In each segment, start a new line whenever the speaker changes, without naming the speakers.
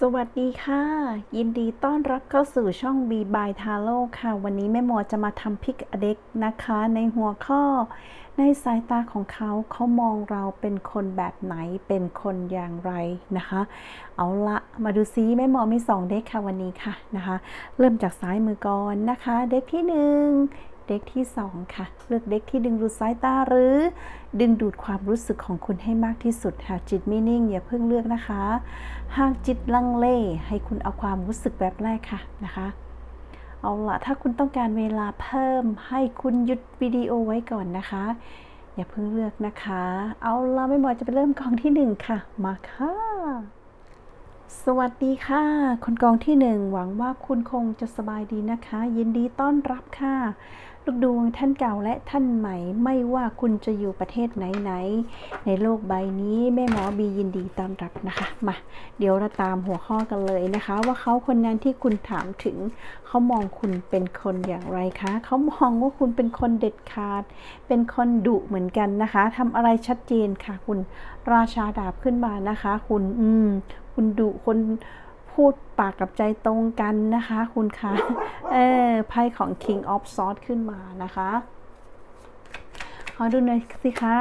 สวัสดีค่ะ ยินดีต้อนรับเข้าสู่ช่อง B by Taro ค่ะ วันนี้แม่หมอจะมาทำพิกอเด็กนะคะ ในหัวข้อ ในสายตาของเขาเขามองเราเป็นคนแบบไหนเป็นคนอย่างไรนะคะ เอาละมาดูซิแม่หมอมี 2 เด็กค่ะวันนี้ค่ะนะคะ เริ่มจากซ้ายมือก่อนนะคะ เด็กที่ 1 เด็กที่ 2 ค่ะ เลือกเด็กที่ดึงดูดสายตาหรือ ดึงดูดความรู้สึกของคุณให้มากที่สุด หากจิตไม่นิ่งอย่าเพิ่งเลือกนะคะ หากจิตลังเล ให้คุณเอาความรู้สึกแบบแรกค่ะนะคะ เอาละถ้าคุณต้องการเวลาเพิ่ม ให้คุณหยุดวิดีโอไว้ก่อนนะคะ อย่าเพิ่งเลือกนะคะ เอาละไม่หมอจะไปเริ่มกองที่หนึ่งค่ะ มาค่ะสวัสดีค่ะ คนกองที่หนึ่งหวังว่าคุณคงจะสบายดีนะคะ ยินดีต้อนรับค่ะ ลูกดวงท่านเก่าและท่านใหม่ ไม่ว่าคุณจะอยู่ประเทศไหนๆในโลกใบนี้แม่หมอบียินดีต้อนรับนะคะมาเดี๋ยวเราตามหัวข้อกันเลยนะคะ ว่าเขาคนนั้นที่คุณถามถึงเขามองคุณเป็นคนอย่างไรคะเขามองว่าคุณเป็นคนเด็ดขาด เป็นคนดุเหมือนกันนะคะทำอะไรชัดเจนค่ะ คุณราชาดาบขึ้นมานะคะ คุณอืมคุณดุคน พูดปากกับใจตรงกันนะคะ คุณคะเออไพ่ของ King of Swords ขึ้นมานะคะขอดูหน่อยสิคะ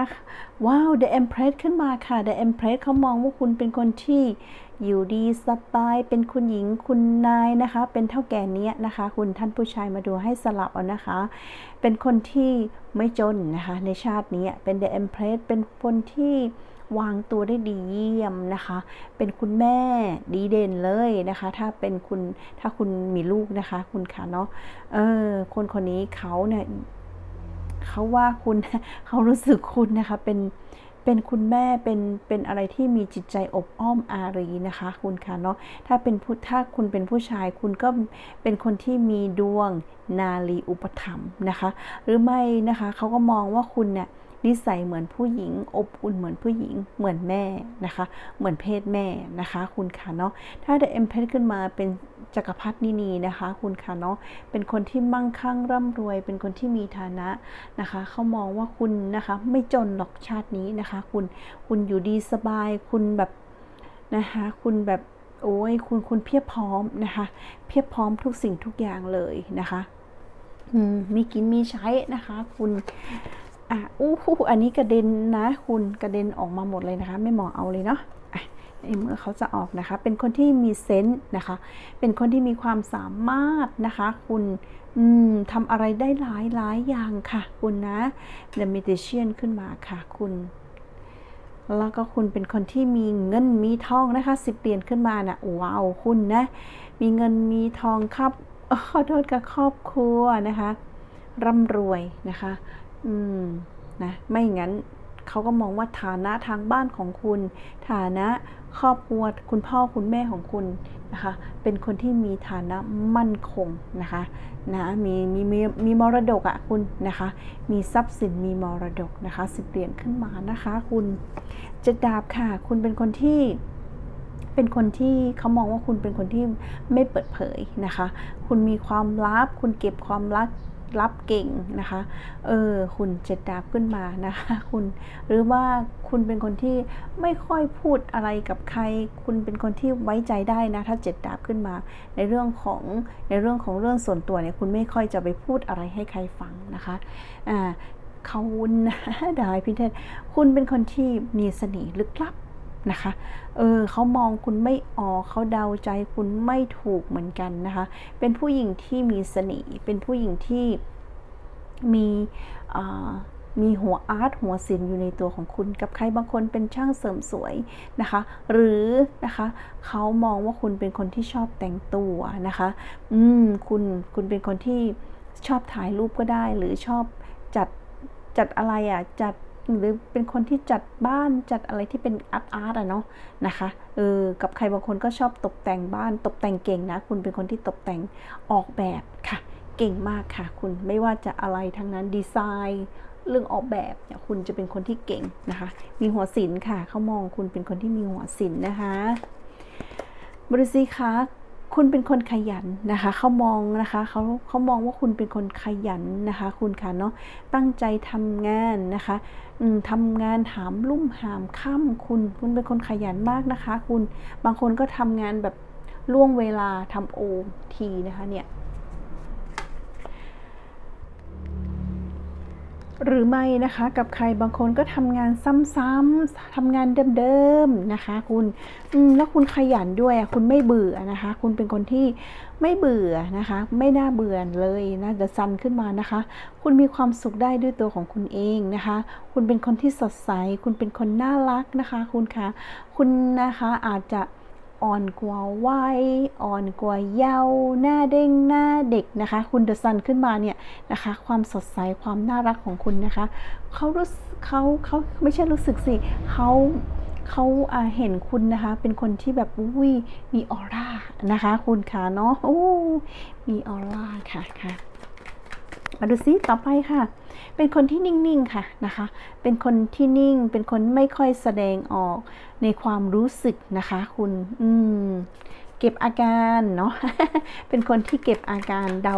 ว้าว The Empress ขึ้นมาค่ะ The Empress เขามองว่าคุณเป็นคนที่อยู่ดีสบาย เป็นคุณหญิงคุณนายนะคะ เป็นเท่าแก่เนี้ยนะคะ คุณท่านผู้ชายมาดูให้สลับเอานะคะ เป็นคนที่ไม่จนนะคะ ในชาตินี้เป็น The Empress เป็นคนที่ วางตัวได้ดีเยี่ยมนะคะ เป็นคุณแม่ดีเด่นเลยนะคะ ถ้าเป็นคุณถ้าคุณมีลูกนะคะ คุณค่ะเนาะเออคนคนนี้เขาเนี่ยเขาว่าคุณเขารู้สึกคุณนะคะเป็นเป็นคุณแม่เป็นเป็นอะไรที่มีจิตใจอบอ้อมอารีนะคะ คุณค่ะเนาะถ้าเป็นผู้ถ้าคุณเป็นผู้ชายคุณก็เป็นคนที่มีดวงนาลีอุปถัมภ์นะคะ หรือไม่นะคะเขาก็มองว่าคุณเนี่ย นิสัยเหมือนผู้หญิง อบอุ่นเหมือนผู้หญิง เหมือนแม่นะคะ เหมือนเพศแม่นะคะ คุณค่ะเนาะถ้า The Empress ขึ้นมาเป็นจักรพรรดินีนะคะ คุณค่ะเนาะเป็นคนที่มั่งคั่งร่ำรวย เป็นคนที่มีฐานะนะคะ เขามองว่าคุณนะคะ ไม่จนหรอกชาตินี้นะคะ คุณคุณอยู่ดีสบายคุณแบบนะคะ คุณแบบโอ้ยคุณคุณเพียบพร้อมนะคะ เพียบพร้อมทุกสิ่งทุกอย่างเลยนะคะมีกินมีใช้นะคะ คุณ อะอู้หูอันนี้กระเด็นนะคุณกระเด็นออกมาหมดเลยนะคะ ไม่หมอเอาเลยเนาะอะในเมื่อเขาจะออกนะคะ เป็นคนที่มีเซนส์นะคะ เป็นคนที่มีความสามารถนะคะ คุณอืมทำอะไรได้หลายหลายอย่างค่ะ คุณนะ The Magician ขึ้นมาค่ะ คุณ แล้วก็คุณเป็นคนที่มีเงินมีทองนะคะสิบเหรียญขึ้นมานะ่ะว้าวคุณนะ มีเงินมีทองครับขอโทษกับครอบครัวนะคะร่ำรวยนะคะ อืมนะไม่งั้นเขาก็มองว่าฐานะทางบ้านของคุณ ฐานะครอบครัวคุณพ่อคุณแม่ของคุณนะคะเป็นคนที่มีฐานะมั่นคงนะคะนะมีมีมีมีมรดกอะคุณนะคะ มีทรัพย์สินมีมรดกนะคะสิบเหรียญขึ้นมานะคะคุณจะดาบค่ะ คุณเป็นคนที่เป็นคนที่เขามองว่าคุณเป็นคนที่ไม่เปิดเผยนะคะ คุณมีความลับ คุณเก็บความลับ รับเก่งนะคะ เออ คุณเจ็ดดาบขึ้นมานะคะ คุณ หรือว่าคุณเป็นคนที่ไม่ค่อยพูดอะไรกับใคร คุณเป็นคนที่ไว้ใจได้นะ ถ้าเจ็ดดาบขึ้นมา ในเรื่องของในเรื่องของเรื่องส่วนตัวเนี่ย คุณไม่ค่อยจะไปพูดอะไรให้ใครฟังนะคะ อ่าเขานะดายพิเทศคุณเป็นคนที่มีเสน่ห์ลึกลับ นะคะ เออเขามองคุณไม่ออกเขาเดาใจคุณไม่ถูกเหมือนกันนะคะ เป็นผู้หญิงที่มีเสน่ห์ เป็นผู้หญิงที่มีมีหัวอาร์ตหัวศิลป์อยู่ในตัวของคุณ กับใครบางคนเป็นช่างเสริมสวยนะคะ หรือนะคะเขามองว่าคุณเป็นคนที่ชอบแต่งตัวนะคะ อืมคุณคุณเป็นคนที่ชอบถ่ายรูปก็ได้ หรือชอบจัดจัดอะไรอะจัด หรือเป็นคนที่จัดบ้านจัดอะไรที่เป็นอาร์ตอาร์ตอะเนาะนะคะเออกับใครบางคนก็ชอบตกแต่งบ้าน ตกแต่งเก่งนะ คุณเป็นคนที่ตกแต่งออกแบบค่ะ เก่งมากค่ะ คุณไม่ว่าจะอะไรทั้งนั้นดีไซน์เรื่องออกแบบเนี่ยคุณจะเป็นคนที่เก่งนะคะ มีหัวศิลป์ค่ะเขามองคุณเป็นคนที่มีหัวศิลป์นะคะบริษีคะ คุณเป็นคนขยันนะคะเขามองนะคะเขาเขามองว่าคุณเป็นคนขยันนะคะ คุณค่ะเนาะตั้งใจทำงานนะคะทำงานหามลุ่มหามค่ำคุณ คุณเป็นคนขยันมากนะคะ คุณบางคนก็ทำงานแบบล่วงเวลาทำโอทีนะคะเนี่ย หรือไม่นะคะกับใครบางคนก็ทำงานซ้ำๆทำงานเดิมๆนะคะ คุณแล้วคุณขยันด้วยคุณไม่เบื่อนะคะ คุณเป็นคนที่ไม่เบื่อนะคะ ไม่น่าเบื่อเลยนะเดอะซันขึ้นมานะคะ คุณมีความสุขได้ด้วยตัวของคุณเองนะคะ คุณเป็นคนที่สดใส คุณเป็นคนน่ารักนะคะ คุณคะคุณนะคะอาจจะ อ่อนกว่าวัยอ่อนกว่าเยาว์หน้าเด้งหน้าเด็กนะคะ คุณเดอะซันขึ้นมาเนี่ยนะคะ ความสดใสความน่ารักของคุณนะคะเขารู้เขาเขาไม่ใช่รู้สึกสิเขาเขาาเห็นคุณนะคะ เป็นคนที่แบบอุ้ยมีออร่านะคะ คุณค่ะเนาะโอ้มีออร่าค่ะค่ะมาดูซิต่อไปค่ะ เป็นคนที่นิ่งๆค่ะนะคะ เป็นคนที่นิ่ง เป็นคนไม่ค่อยแสดงออก ในความรู้สึกนะคะ คุณ อืม เก็บอาการเนาะ เป็นคนที่เก็บอาการเดา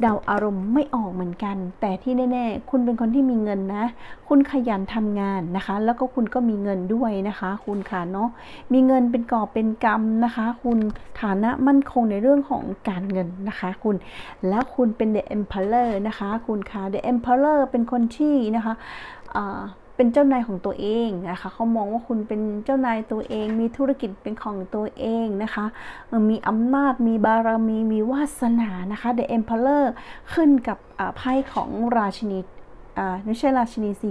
เดาอารมณ์ไม่ออกเหมือนกัน แต่ที่แน่ ๆ คุณเป็นคนที่มีเงินนะ คุณขยันทำงานนะคะ แล้วก็คุณก็มีเงินด้วยนะคะ คุณค่ะเนาะ มีเงินเป็นกอบเป็นกำนะคะ คุณฐานะมั่นคงในเรื่องของการเงินนะคะ คุณ แล้วคุณเป็น The Emperor นะคะ คุณค่ะ The Emperor เป็นคนที่นะคะอ่า เป็นเจ้านายของตัวเองนะคะเขามองว่าคุณเป็นเจ้านายตัวเอง มีธุรกิจเป็นของตัวเองนะคะมีอำนาจมีบารมีมีวาสนานะคะ The Emperor ขึ้นกับไพ่ของราชินีไม่ใช่ราชินีสิ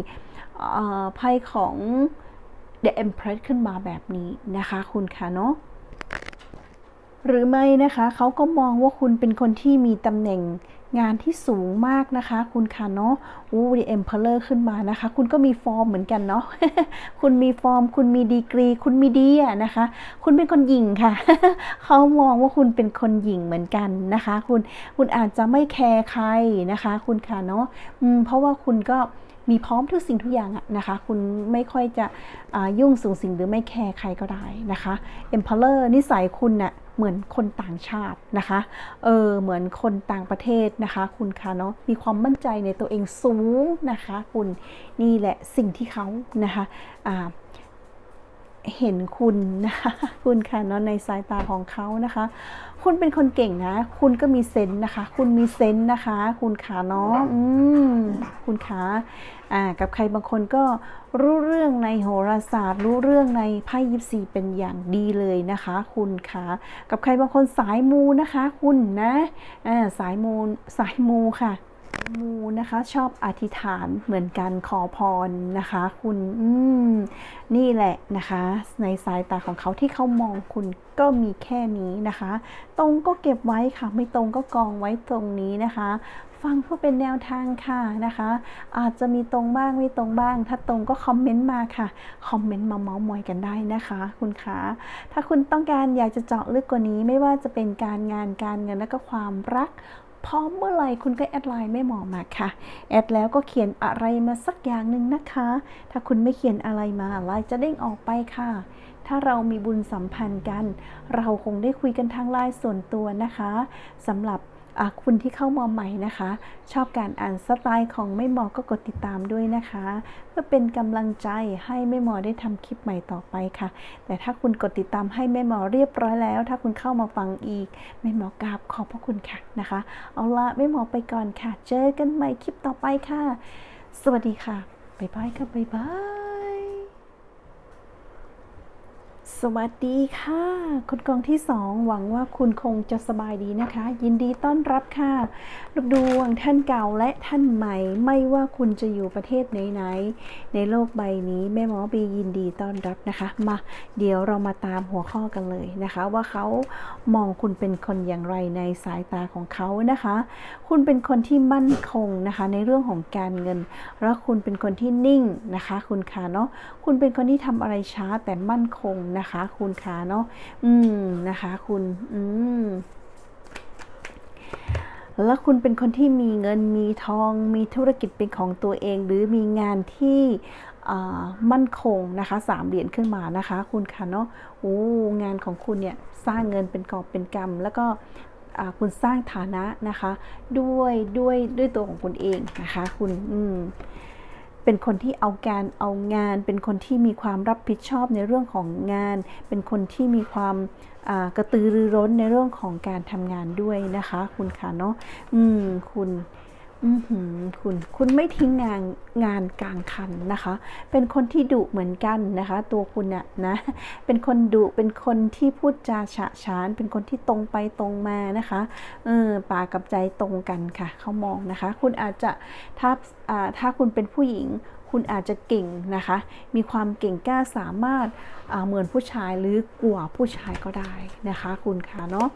ไพ่ของ The Empress ขึ้นมาแบบนี้นะคะ คุณคะเนาะหรือไม่นะคะเขาก็มองว่าคุณเป็นคนที่มีตำแหน่ง งานที่สูงมากนะคะคุณค่ะเนาะอู้ดีเอ็มเพลเลอร์ขึ้นมานะคะ คุณก็มีฟอร์มเหมือนกันเนาะคุณมีฟอร์ม คุณมีดีกรี คุณมีดีอะนะคะ คุณเป็นคนหญิงค่ะ เขามองว่าคุณเป็นคนหญิงเหมือนกันนะคะ คุณคุณอาจจะไม่แคร์ใครนะคะ คุณค่ะเนาะอืมเพราะว่าคุณก็มีพร้อมทุกสิ่งทุกอย่างอะนะคะ คุณไม่ค่อยจะยุ่งสูงสิ่งหรือไม่แคร์ใครก็ได้นะคะ Emperor นิสัยคุณน่ะ เหมือนคนต่างชาตินะคะ เออ เหมือนคนต่างประเทศนะคะ คุณคะเนาะ มีความมั่นใจในตัวเองสูงนะคะ คุณ นี่แหละสิ่งที่เขานะคะ อ่า เห็นคุณนะคะคุณค่ะเนาะในสายตาของเขานะคะ คุณเป็นคนเก่งนะ คุณก็มีเซนส์นะคะ คุณมีเซนส์นะคะ คุณขาเนาะอืมคุณขาอ่ากับใครบางคนก็รู้เรื่องในโหราศาสตร์ รู้เรื่องในไพ่ยิปซีเป็นอย่างดีเลยนะคะ คุณขากับใครบางคนสายมูนะคะ คุณนะอ่าสายมูสายมูค่ะ มูนะคะชอบอธิษฐานเหมือนกันขอพรนะคะ คุณอืมนี่แหละนะคะ ในสายตาของเขาที่เขามองคุณก็มีแค่นี้นะคะ ตรงก็เก็บไว้ค่ะ ไม่ตรงก็กองไว้ตรงนี้นะคะ ฟังเพื่อเป็นแนวทางค่ะนะคะ อาจจะมีตรงบ้างไม่ตรงบ้าง ถ้าตรงก็คอมเมนต์มาค่ะคอมเมนต์มาเมาส์มอยกันได้นะคะ คุณคะถ้าคุณต้องการอยากจะเจาะลึกกว่านี้ไม่ว่าจะเป็นการงานการเงินและก็ความรัก พร้อมเมื่อไหร่คุณก็แอดไลน์ไม่หมอมาค่ะ แอดแล้วก็เขียนอะไรมาสักอย่างหนึ่งนะคะ ถ้าคุณไม่เขียนอะไรมาไลน์จะเด้งออกไปค่ะ ถ้าเรามีบุญสัมพันธ์กัน เราคงได้คุยกันทางไลน์ส่วนตัวนะคะสำหรับ คุณที่เข้ามาใหม่นะคะ ชอบการอ่านสไตล์ของไม่มอก็กดติดตามด้วยนะคะ เพื่อเป็นกำลังใจให้แม่มอได้ทำคลิปใหม่ต่อไปค่ะ แต่ถ้าคุณกดติดตามให้แม่มอเรียบร้อยแล้ว ถ้าคุณเข้ามาฟังอีกแม่มอกราบขอบพระคุณค่ะนะคะ เอาละแม่มอไปก่อนค่ะ เจอกันใหม่คลิปต่อไปค่ะ สวัสดีค่ะบ๊ายบายค่ะบ๊ายบาย สวัสดีค่ะ คนกองที่สองหวังว่าคุณคงจะสบายดีนะคะ ยินดีต้อนรับค่ะ ลูกดวงท่านเก่าและท่านใหม่ ไม่ว่าคุณจะอยู่ประเทศไหนๆในโลกใบนี้แม่หมอบียินดีต้อนรับนะคะ มาเดี๋ยวเรามาตามหัวข้อกันเลยนะคะ ว่าเขามองคุณเป็นคนอย่างไรในสายตาของเขานะคะ คุณเป็นคนที่มั่นคงนะคะ ในเรื่องของการเงินแล้วคุณเป็นคนที่นิ่งนะคะ คุณขาเนาะคุณเป็นคนที่ทำอะไรช้าแต่มั่นคงนะคะ คุณขาเนาะอืมนะคะ คุณ อืมแล้วคุณเป็นคนที่มีเงินมีทอง มีธุรกิจเป็นของตัวเอง หรือมีงานที่มั่นคงนะคะสามเหรียญขึ้นมานะคะ คุณคะเนาะโอ้งานของคุณเนี่ยสร้างเงินเป็นกอบเป็นกำแล้วก็คุณสร้างฐานะนะคะ ด้วยด้วยด้วยตัวของคุณเองนะคะ คุณอืม เป็นคนที่เอาการเอางาน เป็นคนที่มีความรับผิดชอบในเรื่องของงาน เป็นคนที่มีความกระตือรือร้นในเรื่องของการทำงานด้วยนะคะ คุณค่ะเนาะอืมคุณ คุณคุณไม่ทิ้งงานงานกลางคันนะคะ เป็นคนที่ดุเหมือนกันนะคะ ตัวคุณน่ะนะ เป็นคนดุเป็นคนที่พูดจาฉะฉาน เป็นคนที่ตรงไปตรงมานะคะเออปากกับใจตรงกันค่ะเขามองนะคะ คุณอาจจะถ้าอ่าถ้าคุณเป็นผู้หญิงคุณอาจจะเก่งนะคะ มีความเก่งกล้าสามารถเหมือนผู้ชายหรือกว่าผู้ชายก็ได้นะคะ คุณค่ะเนาะ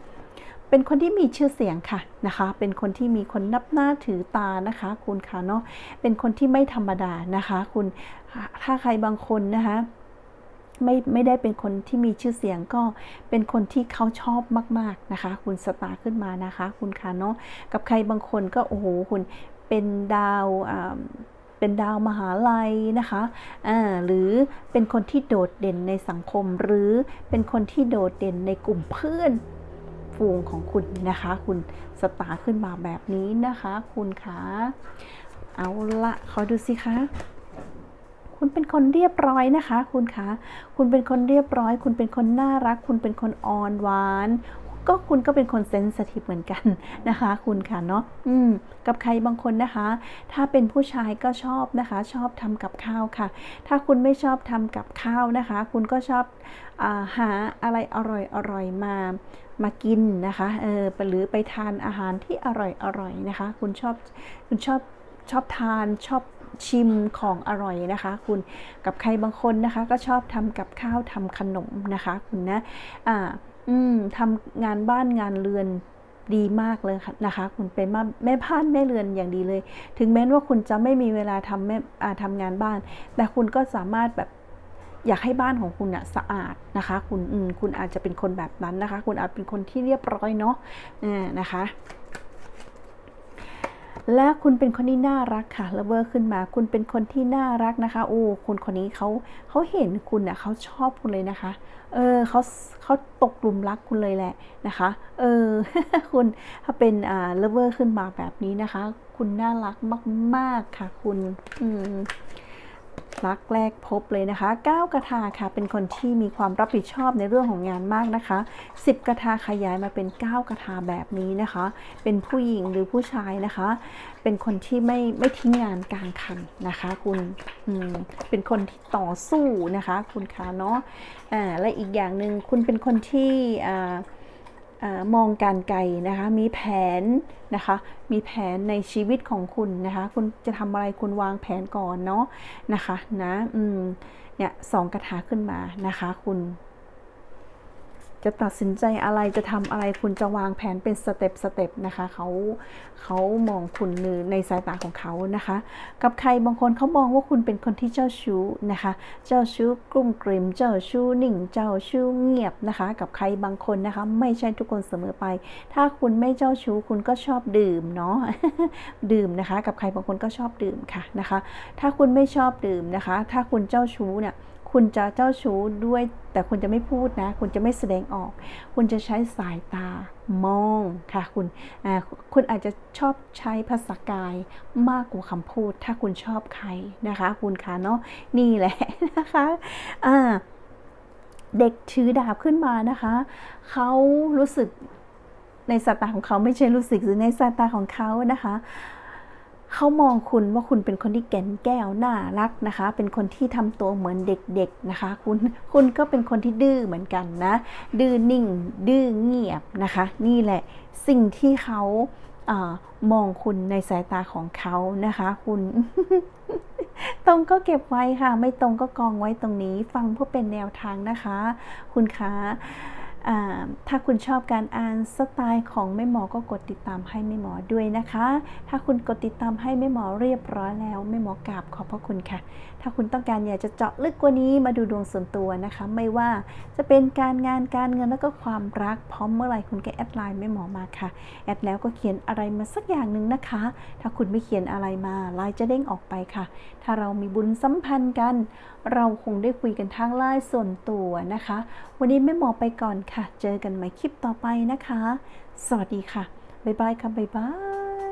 เป็นคนที่มีชื่อเสียงค่ะนะคะ เป็นคนที่มีคนนับหน้าถือตานะคะ คุณค่ะเนาะ เป็นคนที่ไม่ธรรมดานะคะ คุณ ถ้าใครบางคนนะคะไม่ไม่ได้เป็นคนที่มีชื่อเสียงก็เป็นคนที่เขาชอบมาก ๆนะคะ คุณสตาร์ขึ้นมานะคะ คุณคะเนาะกับใครบางคนก็โอ้โหคุณเป็นดาวเป็นดาวมหาลัยนะคะอ่าหรือเป็นคนที่โดดเด่นในสังคม หรือเป็นคนที่โดดเด่นในกลุ่มเพื่อน ฝูงของคุณนะคะ คุณสตาร์ขึ้นมาแบบนี้นะคะ คุณคะเอาละขอดูสิคะคุณเป็นคนเรียบร้อยนะคะ คุณคะ คุณเป็นคนเรียบร้อย คุณเป็นคนน่ารัก คุณเป็นคนอ่อนหวาน ก็คุณก็เป็นคนเซนสทีฟเหมือนกันนะคะ คุณค่ะเนาะอืมกับใครบางคนนะคะ ถ้าเป็นผู้ชายก็ชอบนะคะ ชอบทำกับข้าวค่ะ ถ้าคุณไม่ชอบทำกับข้าวนะคะ คุณก็ชอบอาหาอะไรอร่อยอร่อยมามากินนะคะเออหรือไปทานอาหารที่อร่อยอร่อยนะคะ คุณชอบคุณชอบชอบทานชอบชิมของอร่อยนะคะ คุณกับใครบางคนนะคะ ก็ชอบทำกับข้าวทำขนมนะคะ คุณนะอ่า อืมทำงานบ้านงานเรือนดีมากเลยค่ะนะคะ คุณเป็นแม่แม่บ้านแม่เรือนอย่างดีเลย ถึงแม้ว่าคุณจะไม่มีเวลาทำแม่อาทำงานบ้าน แต่คุณก็สามารถแบบอยากให้บ้านของคุณอะสะอาดนะคะ คุณอืมคุณอาจจะเป็นคนแบบนั้นนะคะ คุณอาจเป็นคนที่เรียบร้อยเนาะอ่านะคะ และคุณเป็นคนที่น่ารักค่ะเลเวอร์ขึ้นมา คุณเป็นคนที่น่ารักนะคะ โอ้คนคนนี้เขาเขาเห็นคุณอะเขาชอบคุณเลยนะคะ เออเขาเขาตกหลุมรักคุณเลยแหละนะคะ เออ คุณถ้าเป็นอ่าเลเวอร์ขึ้นมาแบบนี้นะคะ คุณน่ารักมาก ๆค่ะ คุณ อืม รักแรกพบเลยนะคะ 9 กระทาค่ะ เป็นคนที่มีความรับผิดชอบในเรื่องของงานมากนะคะ 10 กระทาขยายมาเป็น 9 กระทาแบบนี้นะคะ เป็นผู้หญิงหรือผู้ชายนะคะ เป็นคนที่ไม่ไม่ทิ้งงานกลางคันนะคะ คุณอืมเป็นคนที่ต่อสู้นะคะ คุณคะเนาะอ่าและอีกอย่างหนึ่งคุณเป็นคนที่อ่าอา มองการไกลนะคะ มีแผนนะคะ มีแผนในชีวิตของคุณนะคะ คุณจะทำอะไรคุณวางแผนก่อนเนาะนะคะนะ อืม เนี่ยสองกระถาขึ้นมานะคะ คุณ จะตัดสินใจอะไรจะทำอะไรคุณจะวางแผนเป็นสเต็ปสเต็ปนะคะเขาเขามองคุณในสายตาของเขานะคะ กับใครบางคนเขามองว่าคุณเป็นคนที่เจ้าชู้นะคะ เจ้าชู้กลุ่มกลิ่มเจ้าชู้นิ่ง เจ้าชู้เงียบนะคะ กับใครบางคนนะคะ ไม่ใช่ทุกคนเสมอไป ถ้าคุณไม่เจ้าชู้คุณก็ชอบดื่มเนาะดื่มนะคะ กับใครบางคนก็ชอบดื่มค่ะนะคะ ถ้าคุณไม่ชอบดื่มนะคะ ถ้าคุณเจ้าชู้เนี่ย คุณจะเจ้าชู้ด้วย แต่คุณจะไม่พูดนะ คุณจะไม่แสดงออก คุณจะใช้สายตามองค่ะคุณคุณอาจจะชอบใช้ภาษากายมากกว่าคำพูด ถ้าคุณชอบใครนะคะ คุณคะเนาะนี่แหละนะคะอ่าเด็กถือดาบขึ้นมานะคะเขารู้สึกในสายตาของเขาไม่ใช่รู้สึกหรือในสายตาของเขานะคะ เขามองคุณว่าคุณเป็นคนที่แก่นแก้วน่ารักนะคะ เป็นคนที่ทำตัวเหมือนเด็กๆนะคะ คุณคุณก็เป็นคนที่ดื้อเหมือนกันนะ ดื้อนิ่ง ดื้อเงียบนะคะ นี่แหละสิ่งที่เขาอามองคุณในสายตาของเขานะคะ คุณ ตรงก็เก็บไว้ค่ะ ไม่ตรงก็กองไว้ตรงนี้ ฟังเพื่อเป็นแนวทางนะคะ คุณคะ ถ้าคุณชอบการอ่านสไตล์ของแม่หมอก็กดติดตามให้แม่หมอด้วยนะคะ ถ้าคุณกดติดตามให้แม่หมอเรียบร้อยแล้วแม่หมอกราบขอบพระคุณค่ะ ถ้าคุณต้องการอยากจะเจาะลึกกว่านี้มาดูดวงส่วนตัวนะคะ ไม่ว่าจะเป็นการงานการเงินแล้วก็ความรักพร้อมเมื่อไหร่คุณก็แอดไลน์แม่หมอมาค่ะ แอดแล้วก็เขียนอะไรมาสักอย่างหนึ่งนะคะ ถ้าคุณไม่เขียนอะไรมาไลน์จะเด้งออกไปค่ะ ถ้าเรามีบุญสัมพันธ์กัน เราคงได้คุยกันทางไลน์ส่วนตัวนะคะ วันนี้แม่หมอไปก่อนค่ะค่ะ เจอกันใหม่คลิปต่อไปนะคะ สวัสดีค่ะ บ๊ายบายค่ะ บ๊ายบาย